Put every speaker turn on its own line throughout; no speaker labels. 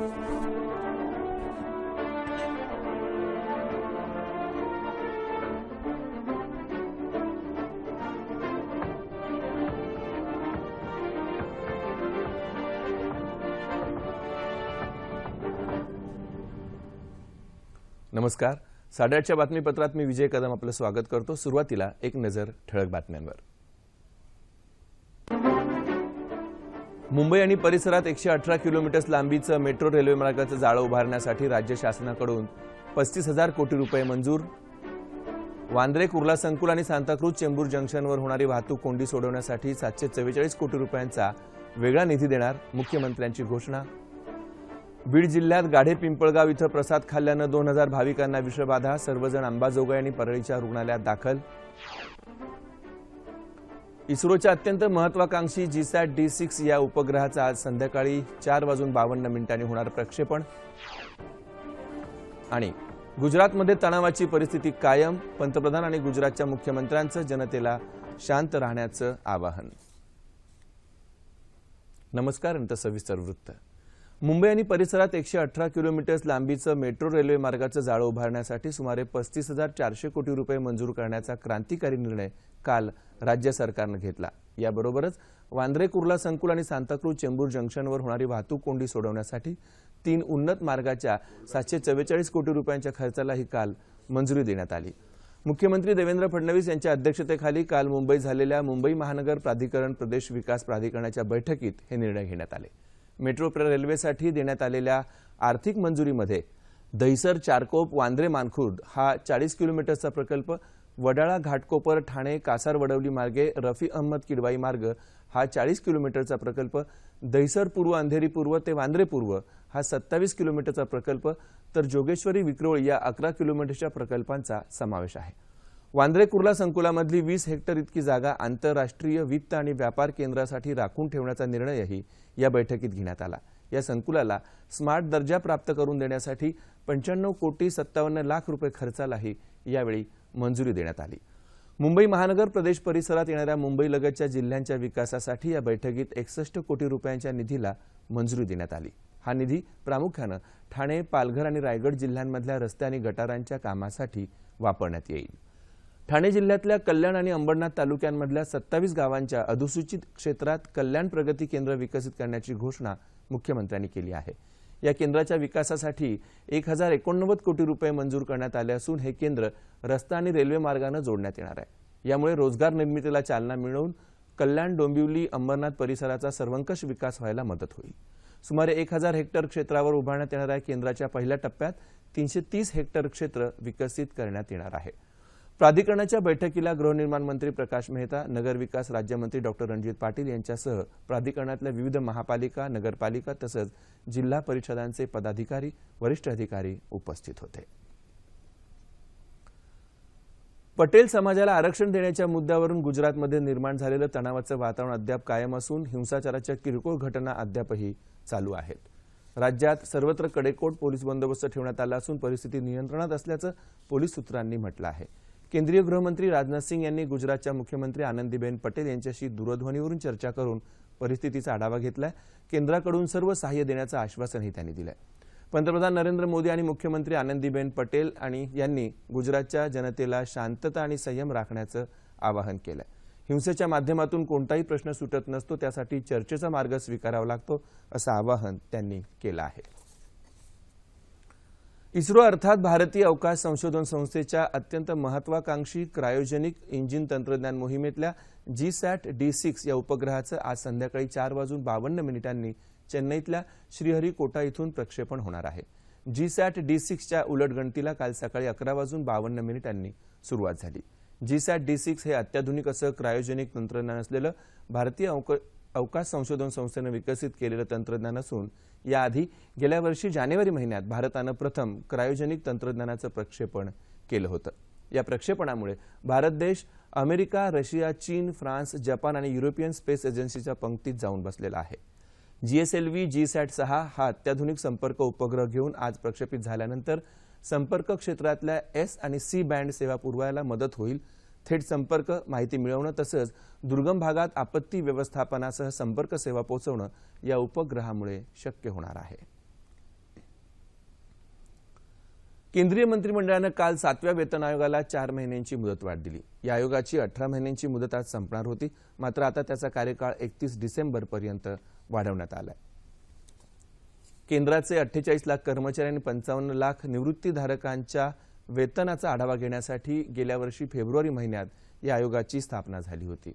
नमस्कार. साडेआठच्या बातमीपत्रात मी विजय कदम आपलं स्वागत करतो. सुरुवातीला एक नजर ठळक बातम्यांवर. मुंबई आणि परिसरात एकशे अठरा किलोमीटर्स लांबीचं मेट्रो रेल्वे मार्गाचं जाळं उभारण्यासाठी राज्य शासनाकडून पस्तीस हजार कोटी रुपये मंजूर. वांद्रे कुर्ला संकुल आणि सांताक्रूज चेंबूर जंक्शनवर होणारी वाहतूक कोंडी सोडवण्यासाठी सातशे चव्वेचाळीस कोटी रुपयांचा वेगळा निधी देणार मुख्यमंत्र्यांची घोषणा. बीड जिल्ह्यात गाढे पिंपळगाव इथं प्रसाद खाल्ल्यानं दोन हजार भाविकांना विषबाधा सर्वजण अंबाजोगाई आणि परळीच्या रुग्णालयात दाखल. इस्रोच्या अत्यंत महत्वाकांक्षी जीसॅट डी सिक्स या उपग्रहाचं आज संध्याकाळी चार वाजून बावन्न मिनिटांनी होणार प्रक्षेपण. आणि गुजरातमध्ये तणावाची परिस्थिती कायम पंतप्रधान आणि गुजरातच्या मुख्यमंत्र्यांचं जनतेला शांत राहण्याचं आवाहन. नमस्कार आणि सविस्तर वृत्त. मुंबई आणि परिसरात एकशे अठरा किलोमीटर्स लांबीचं मेट्रो रेल्वे मार्गाचं जाळं उभारण्यासाठी सुमारे पस्तीस हजार चारशे कोटी रुपये मंजूर करण्याचा क्रांतिकारी निर्णय काल राज्य सरकारनं घेतला. याबरोबरच वांद्रे कुर्ला संकुल आणि सांताक्रूज चेंबूर जंक्शनवर होणारी वाहतूक कोंडी सोडवण्यासाठी तीन उन्नत मार्गाच्या सातशे चव्वेचाळीस कोटी रुपयांच्या खर्चालाही काल मंजुरी देण्यात आली. मुख्यमंत्री देवेंद्र फडणवीस यांच्या अध्यक्षतेखाली काल मुंबईत झालेल्या मुंबई महानगर प्राधिकरण प्रदेश विकास प्राधिकरणाच्या बैठकीत हे निर्णय घेण्यात आले. मेट्रो रेल्वेसाठी देण्यात आलेल्या आर्थिक मंजुरीमध्ये दहिसर चारकोप वांद्रे मानखुर्द हा चाळीस किलोमीटरचा प्रकल्प वडाळा घाटकोपर ठाणे कासार वडवली मार्गे रफी अहमद किडवाई मार्ग हा चाळीस किलोमीटरचा प्रकल्प दहिसर पूर्व अंधेरी पूर्व ते वांद्रे पूर्व हा सत्तावीस किलोमीटरचा प्रकल्प तर जोगेश्वरी विक्रोळ या अकरा किलोमीटरच्या प्रकल्पांचा समावेश आहे. वांद्रे कुर्ला संकुलामधली वीस हेक्टर इतकी जागा आंतरराष्ट्रीय वित्त आणि व्यापार केंद्रासाठी राखून ठेवण्याचा निर्णयही या बैठकीत घेण्यात आला. या संकुलाला स्मार्ट दर्जा प्राप्त करून देण्यासाठी पंच्याण्णव कोटी सत्तावन्न लाख रुपये खर्चालाही यावेळी मंजुरी देण्यात आली. मुंबई महानगर प्रदेश परिसरात येणाऱ्या मुंबईलगतच्या जिल्ह्यांच्या विकासासाठी या बैठकीत एकसष्ट कोटी रुपयांच्या निधीला मंजुरी देण्यात आली. हा निधी प्रामुख्यानं ठाणे पालघर आणि रायगड जिल्ह्यांमधल्या रस्ते आणि गटारांच्या कामासाठी वापरण्यात येईल. ठाणे जिल्ह्यातल्या कल्याण आणि अंबरनाथ तालुक्यांमधल्या सत्तावीस गावांच्या अधिसूचित क्षेत्रात कल्याण प्रगती केंद्र विकसित करण्याची घोषणा मुख्यमंत्र्यांनी केली आहे. या केंद्राच्या विकासासाठी एक हजार एकोणनव्वद कोटी रुपये मंजूर करण्यात आले असून हे केंद्र रस्ता आणि रेल्वे मार्गानं जोडण्यात येणार आहे. यामुळे रोजगार निर्मितीला चालना मिळवून कल्याण डोंबिवली अंबरनाथ परिसराचा सर्वंकष विकास व्हायला मदत होईल. सुमारे एक हजार हेक्टर क्षेत्रावर उभारण्यात येणाऱ्या केंद्राच्या पहिल्या टप्प्यात तीनशे तीस हेक्टर क्षेत्र विकसित करण्यात येणार आहे. प्राधिकरणाच्या बैठकीला गृहनिर्माण मंत्री प्रकाश मेहता नगरविकास राज्यमंत्री डॉक्टर रणजित पाटील यांच्यासह प्राधिकरणातल्या विविध महापालिका नगरपालिका तसंच जिल्हा परिषदांचे पदाधिकारी वरिष्ठ अधिकारी उपस्थित होते. पटेल समाजाला आरक्षण देण्याच्या मुद्द्यावरून गुजरातमध्ये निर्माण झालेलं तणावाचं वातावरण अद्याप कायम असून हिंसाचाराच्या किरकोळ घटना अद्यापही चालू आहेत. राज्यात सर्वत्र कडेकोट पोलीस बंदोबस्त ठेवण्यात आला असून परिस्थिती नियंत्रणात असल्याचं पोलीस सूत्रांनी म्हटलं आहे. केंद्रीय गृहमंत्री राजनाथ सिंग यांनी गुजरातच्या मुख्यमंत्री आनंदीबेन पटेल यांच्याशी दूरध्वनीवरून चर्चा करून परिस्थितीचा आढावा घेतलाय. केंद्राकडून सर्व सहाय्य देण्याचं आश्वासनही त्यांनी दिलंय. पंतप्रधान नरेंद्र मोदी आणि मुख्यमंत्री आनंदीबेन पटेल आणि यांनी गुजरातच्या जनतेला शांतता आणि संयम राखण्याचं आवाहन केलंय. हिंसेच्या माध्यमातून कोणताही प्रश्न सुटत नसतो त्यासाठी चर्चेचा मार्ग स्वीकारावा लागतो असं आवाहन त्यांनी केलं आहे. इस्रो अर्थात भारतीय अवकाश संशोधन संस्थेच्या अत्यंत महत्वाकांक्षी क्रायोजेनिक इंजिन तंत्रज्ञान मोहिमेतल्या जी सॅट डी सिक्स या उपग्रहाचं आज संध्याकाळी चार वाजून बावन्न मिनिटांनी चेन्नईतल्या श्रीहरिकोटा इथून प्रक्षेपण होणार आहे. जी सॅट डी सिक्सच्या उलटगणतीला काल सकाळी अकरा वाजून बावन्न मिनिटांनी सुरुवात झाली. जी सॅट डी सिक्स हे अत्याधुनिक असं क्रायोजेनिक तंत्रज्ञान असलेलं भारतीय अवकाश संशोधन संस्थेनं विकसित केलेलं तंत्रज्ञान असून याआधी गेल्या वर्षी जानेवारी महिन्यात भारतानं प्रथम क्रायोजेनिक तंत्रज्ञानाचं प्रक्षेपण केलं होतं. या प्रक्षेपणामुळे भारत देश अमेरिका रशिया चीन फ्रान्स जपान आणि युरोपियन स्पेस एजन्सीच्या पंक्तीत जाऊन बसलेला आहे. जीएसएलव्ही जी सॅट सहा हा अत्याधुनिक संपर्क उपग्रह घेऊन आज प्रक्षेपित झाल्यानंतर संपर्क क्षेत्रातल्या एस आणि सी बँड सेवा पुरवायला मदत होईल थेट संपर्क माहिती मिळवणं तसंच दुर्गम भागात आपत्ती व्यवस्थापनासह संपर्क सेवा पोहोचवणं या उपग्रहामुळे शक्य होणार आहे. केंद्रीय मंत्रिमंडळानं काल सातव्या वेतन आयोगाला चार महिन्यांची मुदतवाढ दिली. या आयोगाची अठरा महिन्यांची मुदत आज संपणार होती. मात्र आता त्याचा कार्यकाळ एकतीस डिसेंबरपर्यंत वाढवण्यात आलाय. केंद्राचे अठ्ठेचाळीस लाख कर्मचारी आणि पंचावन्न लाख निवृत्तीधारकांच्या वेतनाचा आढावा घेण्यासाठी गेल्या वर्षी फेब्रुवारी महिन्यात या आयोगाची स्थापना झाली होती.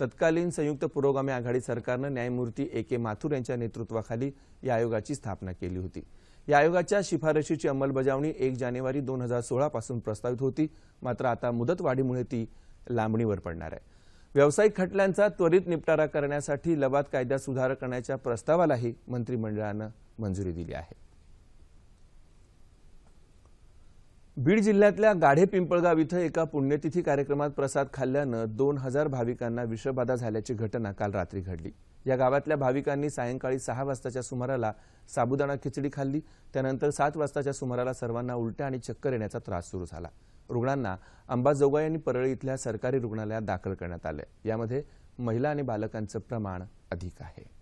तत्कालीन संयुक्त पुरोगामी आघाडी सरकारनं न्यायमूर्ती ए के माथुर यांच्या नेतृत्वाखाली या आयोगाची स्थापना केली होती. या आयोगाच्या शिफारशीची अंमलबजावणी एक जानेवारी दोन हजार सोळापासून प्रस्तावित होती. मात्र आता मुदतवाढीमुळे ती लांबणीवर पडणार आहे. व्यावसायिक खटल्यांचा त्वरित निपटारा करण्यासाठी लवाद कायद्यात सुधार करण्याच्या प्रस्तावालाही मंत्रिमंडळानं मंजुरी दिली आहे. बीड जिल्ह्यातल्या गाढे पिंपळगाव इथं एका पुण्यतिथी कार्यक्रमात प्रसाद खाल्ल्यानं दोन हजार भाविकांना विषबाधा झाल्याची घटना काल रात्री घडली. या गावातल्या भाविकांनी सायंकाळी सहा वाजताच्या सुमाराला साबुदाणा खिचडी खाल्ली त्यानंतर सात वाजताच्या सुमाराला सर्वांना उलट्या आणि चक्कर येण्याचा त्रास सुरू झाला. रुग्णांना अंबाजोगाई आणि परळी इथल्या सरकारी रुग्णालयात दाखल करण्यात आले यामध्ये महिला आणि बालकांचं प्रमाण अधिक आहे.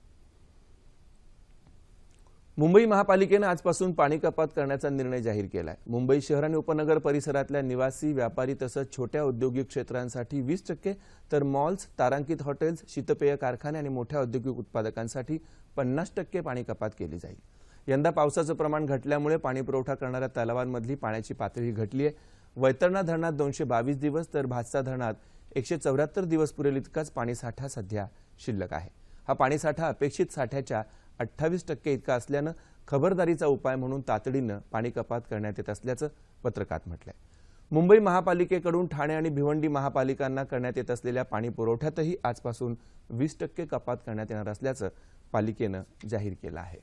मुंबई महापालिकेनं आजपासून पाणी कपात करण्याचा निर्णय जाहीर केलाय. मुंबई शहर आणि उपनगर परिसरातल्या निवासी व्यापारी तसंच छोट्या औद्योगिक क्षेत्रांसाठी वीस टक्के तर मॉल्स तारांकित हॉटेल्स शीतपेय कारखाने आणि मोठ्या औद्योगिक उत्पादकांसाठी पन्नास टक्के पाणी कपात केली जाईल. यंदा पावसाचं प्रमाण घटल्यामुळे पाणी पुरवठा करणाऱ्या तलावांमधली पाण्याची पातळी घटली आहे वैतरणा धरणात दोनशे बावीस दिवस तर भातसा धरणात एकशे चौऱ्याहत्तर दिवस पुरेल इतकाच पाणीसाठा सध्या शिल्लक आहे. हा पाणीसाठा अपेक्षित साठ्याच्या अठ्ठावीस टक्के इतका असल्यानं खबरदारीचा उपाय म्हणून तातडीनं पाणी कपात करण्यात येत असल्याचं पत्रकात म्हटलंय. मुंबई महापालिकेकडून ठाणे आणि भिवंडी महापालिकांना करण्यात येत असलेल्या पाणी पुरवठ्यातही आजपासून वीस टक्के कपात करण्यात येणार असल्याचं पालिकेनं जाहीर केलं आहे.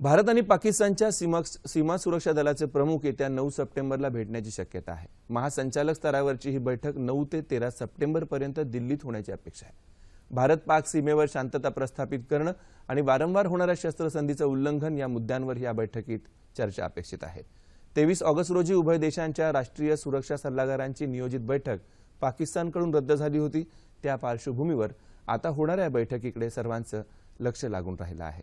भारत आणि पाकिस्तानच्या सीमा सीमा सुरक्षा दलाचे प्रमुख येत्या नऊ सप्टेंबरला भेटण्याची शक्यता आहे. महासंचालक स्तरावरची ही बैठक नऊ ते तेरा सप्टेंबरपर्यंत दिल्लीत होण्याची अपेक्षा आहे. भारत पाक सीमेवर शांतता प्रस्थापित करणं आणि वारंवार होणाऱ्या शस्त्रसंधीचं उल्लंघन या मुद्द्यांवर या बैठकीत चर्चा अपेक्षित आहे. तेवीस ऑगस्ट रोजी उभय देशांच्या राष्ट्रीय सुरक्षा सल्लागारांची नियोजित बैठक पाकिस्तानकडून रद्द झाली होती. त्या पार्श्वभूमीवर आता होणाऱ्या बैठकीकडे सर्वांचं लक्ष लागून राहिलं आहे.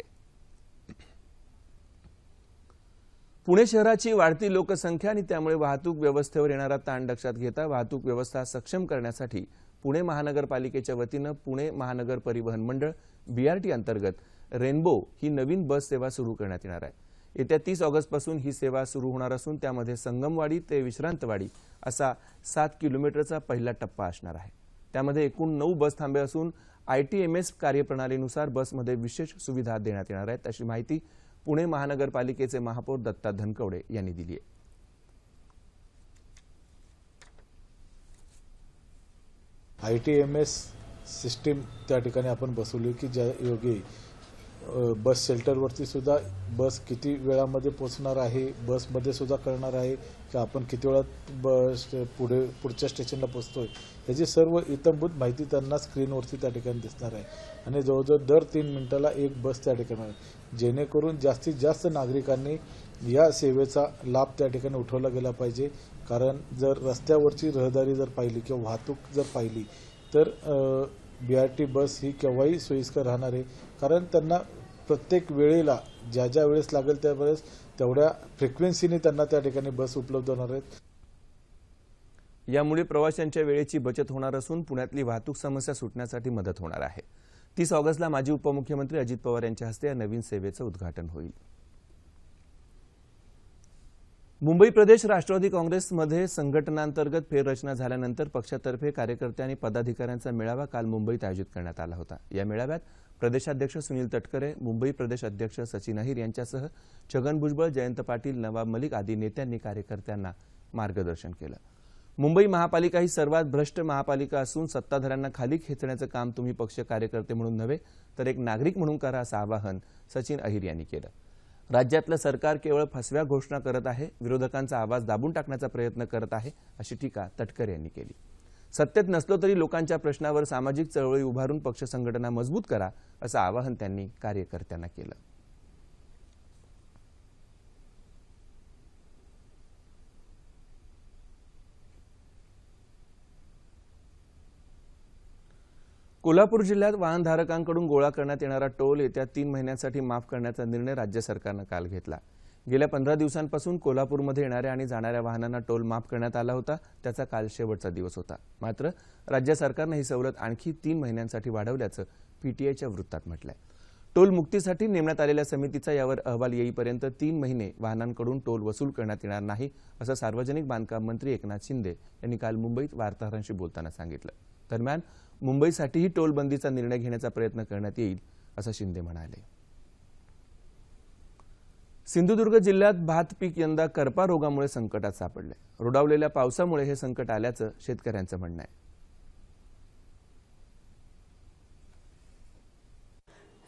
पुणे शहराची वाढती लोकसंख्या आणि त्यामुळे वाहतूक व्यवस्थेवर येणारा ताण लक्षात घेता वाहतूक व्यवस्था सक्षम करण्यासाठी पुणे महानगरपालिकेच्या वतीनं पुणे महानगर परिवहन मंडळ बीआरटी अंतर्गत रेनबो ही नवीन बस सेवा सुरू करण्यात येणार आहे. येत्या तीस ऑगस्टपासून ही सेवा सुरू होणार असून त्यामध्ये संगमवाडी ते विश्रांतवाडी असा सात किलोमीटरचा पहिला टप्पा असणार आहे. त्यामध्ये एकूण नऊ बस थांबे असून आय टी एम एस कार्यप्रणालीनुसार बसमध्ये विशेष सुविधा देण्यात येणार आहेत अशी माहिती पुणे महानगरपालिकेचे महापौर दत्ता धनकवडे यांनी दिली आहे.
I T M S system त्या ठिकाणी आपण बसवली की ज्या योगे बस शेल्टरवरती सुद्धा बस किती वेळामध्ये पोचणार आहे बसमध्ये सुद्धा कळणार आहे की आपण किती वेळात बस पुढे पुढच्या स्टेशनला पोचतोय याची सर्व इतंभूत माहिती त्यांना स्क्रीनवरती त्या ठिकाणी दिसणार आहे. आणि जवळजवळ दर तीन मिनिटाला एक बस त्या ठिकाणी आहे. जेणेकरून जास्तीत जास्त नागरिकांनी या सेवेचा लाभ त्या ठिकाणी उठवला गेला पाहिजे. कारण जर रस्त्यावरची रहदारी जर पाहिली किंवा वाहतूक जर पाहिली तर बी आर टी बस ही केव्हाही सोयीस्कर राहणार आहे. कारण त्यांना प्रत्येक वेळेला ज्या ज्या वेळेस लागेल त्या वेळेस तेवढ्या फ्रिक्वेन्सीने त्यांना त्या ठिकाणी बस उपलब्ध होणार आहेत.
यामुळे प्रवाशांच्या वेळेची बचत होणार असून पुण्यातली वाहतूक समस्या सुटण्यासाठी मदत होणार आहे. तीस ऑगस्टला माजी उपमुख्यमंत्री अजित पवार यांच्या हस्ते या नवीन सेवेचं उद्घाटन होईल. मुंबई प्रदेश राष्ट्रवादी काँग्रेसमध्ये संघटनांतर्गत फेररचना झाल्यानंतर पक्षातर्फे कार्यकर्ते आणि पदाधिकाऱ्यांचा मेळावा काल मुंबईत आयोजित करण्यात आला होता. या मेळाव्यात प्रदेशाध्यक्ष सुनील तटकरे मुंबई प्रदेश अध्यक्ष सचिन अहिर यांच्यासह छगन भुजबळ जयंत पाटील नवाब मलिक आदी नेत्यांनी कार्यकर्त्यांना मार्गदर्शन केलं. मुंबई महापालिका ही सर्वात भ्रष्ट महापालिका असून सत्ताधाऱ्यांना खाली खेचण्याचं काम तुम्ही पक्ष कार्यकर्ते म्हणून नव्हे तर एक नागरिक म्हणून करा असं आवाहन सचिन अहिर यांनी केलं. राज्यातलं सरकार केवळ फसव्या घोषणा करत आहे विरोधकांचा आवाज दाबून टाकण्याचा प्रयत्न करत आहे अशी टीका तटकर यांनी केली. सत्तेत नसलो तरी लोकांच्या प्रश्नावर सामाजिक चळवळी उभारून पक्ष संघटना मजबूत करा असं आवाहन त्यांनी कार्यकर्त्यांना केलं. कोल्हापूर जिल्ह्यात वाहनधारकांकडून गोळा करण्यात येणारा टोल येत्या तीन महिन्यांसाठी माफ करण्याचा निर्णय राज्य सरकारनं काल घेतला. गेल्या पंधरा दिवसांपासून कोल्हापूरमध्ये येणाऱ्या आणि जाणाऱ्या वाहनांना टोल माफ करण्यात आला होता. त्याचा काल शेवटचा दिवस होता. मात्र राज्य सरकारनं ही सवलत आणखी तीन महिन्यांसाठी वाढवल्याचं पीटीआयच्या वृत्तात म्हटलंय. टोल मुक्तीसाठी नेमण्यात आलेल्या समितीचा यावर अहवाल येईपर्यंत तीन महिने वाहनांकडून टोल वसूल करण्यात येणार नाही असं सार्वजनिक बांधकाम मंत्री एकनाथ शिंदे यांनी काल मुंबईत वार्ताहरांशी बोलताना सांगितलं. दरम्यान मुंबईसाठीही टोलबंदीचा निर्णय घेण्याचा प्रयत्न करण्यात येईल असं शिंदे म्हणाले. सिंधुदुर्ग जिल्ह्यात भात पीक यंदा करपा रोगामुळे संकटात सापडले रोडावलेल्या पावसामुळे हे संकट आल्याचं शेतकऱ्यांचं म्हणणं आहे.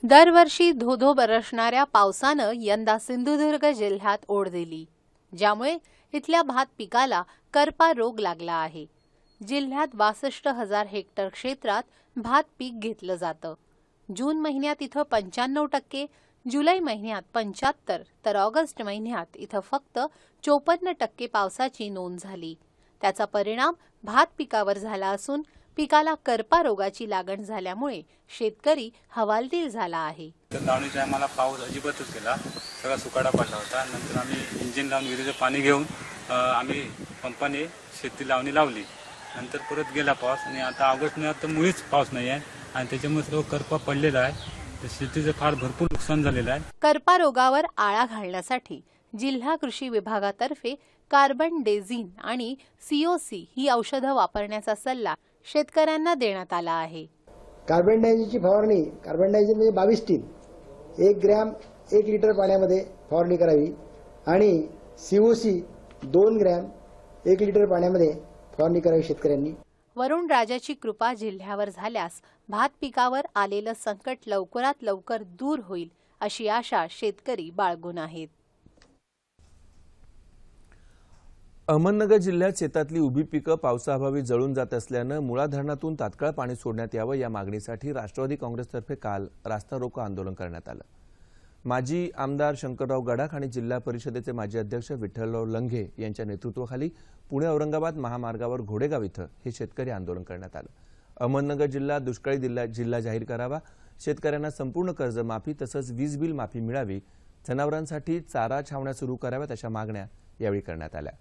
दरवर्षी धोधो बरसणाऱ्या पावसानं यंदा सिंधुदुर्ग जिल्ह्यात ओढ दिली ज्यामुळे इथल्या भात पिकाला करपा रोग लागला आहे. जिल्ह्यात बासष्ट हजार हेक्टर क्षेत्रात भात पीक घेतलं जातं. जून महिन्यात इथं पंच्याण्णव टक्के जुलै महिन्यात पंच्याहत्तर तर ऑगस्ट महिन्यात इथं फक्त चोपन्न टक्के पावसाची नोंद झाली. त्याचा परिणाम भात पिकावर झाला असून पिकाला करपा रोगाची लागण झाल्यामुळे शेतकरी हवालदिल झाला आहे.
तर लावणीच्या पाऊस अजिबातच गेला सगळा सुकाडा पडला होता. नंतर आम्ही इंजिन लावून विहिरीचं पाणी घेऊन आम्ही पंपाने शेती लावणी लावली. नंतर परत गेला पाऊस आणि आता ऑगस्ट महिन्यात तर मुळीच पाऊस नाही आहे. आणि त्याच्यामुळे सर्व करपा पडलेला आहे. तर शेतीचं फार भरपूर नुकसान झालेलं आहे.
करपा रोगावर आळा घालण्यासाठी जिल्हा कृषी विभागातर्फे कार्बन डेझिन आणि सीओसी ही औषधं वापरण्याचा सल्ला शेतकऱ्यांना देण्यात आला आहे.
कार्बन डायझिनची फवारणी कार्बन डायझिन म्हणजे बावीस टीन. एक ग्रॅम एक लिटर पाण्यामध्ये फवारणी करावी. आणि सीओसी दोन ग्रॅम एक लिटर पाण्यामध्ये फवारणी करावी शेतकऱ्यांनी
वरुण राजाची कृपा जिल्ह्यावर झाल्यास भात पिकावर आलेलं संकट लवकरात लवकर दूर होईल अशी आशा शेतकरी बाळगून आहेत.
अहमदनगर जिल्ह्यात शेतातली उभी पिकं पावसाअभावी जळून जात असल्यानं मुळा धरणातून तात्काळ पाणी सोडण्यात यावं या मागणीसाठी राष्ट्रवादी काँग्रेसतर्फे काल रास्ता रोको आंदोलन करण्यात आलं. माजी आमदार शंकरराव गडाख आणि जिल्हा परिषदेचे माजी अध्यक्ष विठ्ठलराव लंघे यांच्या नेतृत्वाखाली पुणे औरंगाबाद महामार्गावर घोडेगाव इथं हे शेतकरी आंदोलन करण्यात आलं. अहमदनगर जिल्हा दुष्काळी जिल्हा जिल्हा जाहीर करावा. शेतकऱ्यांना संपूर्ण कर्जमाफी तसंच वीज बिल माफी मिळावी. जनावरांसाठी चारा छावण्या सुरू कराव्यात अशा मागण्या यावेळी करण्यात आल्या.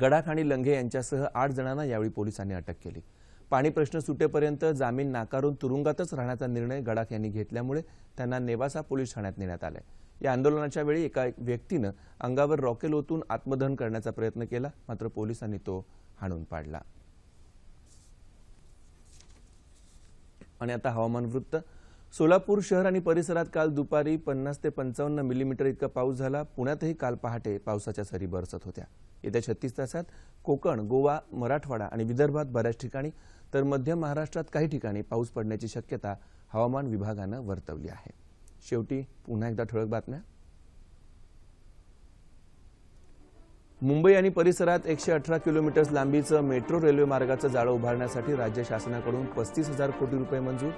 गडाख आणि लंघे यांच्यासह आठ जणांना यावेळी पोलिसांनी अटक केली. पाणी प्रश्न सुटेपर्यंत जामीन नाकारून तुरुंगातच राहण्याचा निर्णय गडाख यांनी घेतल्यामुळे त्यांना नेवासा पोलीस ठाण्यात नेण्यात आलंय. या आंदोलनाच्या वेळी एका व्यक्तीनं अंगावर रॉकेल ओतून आत्मदहन करण्याचा प्रयत्न केला मात्र पोलिसांनी तो हाणून पाडला. आणि आता हवामान वृत्त. सोलापूर शहर आणि परिसरात काल दुपारी पन्नास ते पंचावन्न मिलीमीटर इतका पाऊस झाला. पुण्यातही काल पहाटे पावसाच्या सरी बरसत होत्या. येत्या छत्तीस तासात कोकण गोवा मराठवाडा आणि विदर्भात बऱ्याच ठिकाणी तर मध्य महाराष्ट्रात काही ठिकाणी पाऊस पडण्याची शक्यता हवामान विभागानं वर्तवली आहे. शेवटी पुन्हा एकदा ठळक बातम्या. मुंबई आणि परिसरात एकशे अठरा किलोमीटर्स लांबीचं मेट्रो रेल्वे मार्गाचं जाळं उभारण्यासाठी राज्य शासनाकडून पस्तीस हजार कोटी रुपये मंजूर.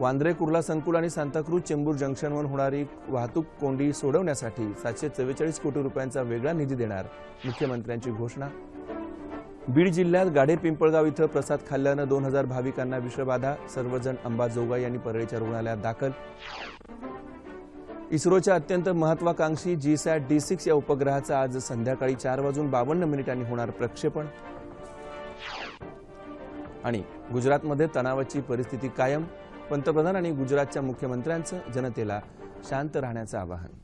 वांद्रे कुर्ला संकुल आणि सांताक्रूज चेंबूर जंक्शनवर होणारी वाहतूक कोंडी सोडवण्यासाठी सातशे चव्वेचाळीस कोटी रुपयांचा वेगळा निधी देणार मुख्यमंत्र्यांची घोषणा. बीड जिल्ह्यात गाढे पिंपळगाव इथं प्रसाद खाल्ल्यानं दोन हजार भाविकांना विषबाधा. सर्वजण अंबाजोगाई आणि परळीच्या रुग्णालयात दाखल. इस्रोच्या अत्यंत महत्वाकांक्षी जी सॅट डी सिक्स या उपग्रहाचं आज संध्याकाळी चार वाजून बावन्न मिनिटांनी होणार प्रक्षेपण. आणि गुजरातमध्ये तणावाची परिस्थिती कायम. पंतप्रधान आणि गुजरातच्या मुख्यमंत्र्यांचं जनतेला शांत राहण्याचं आवाहन.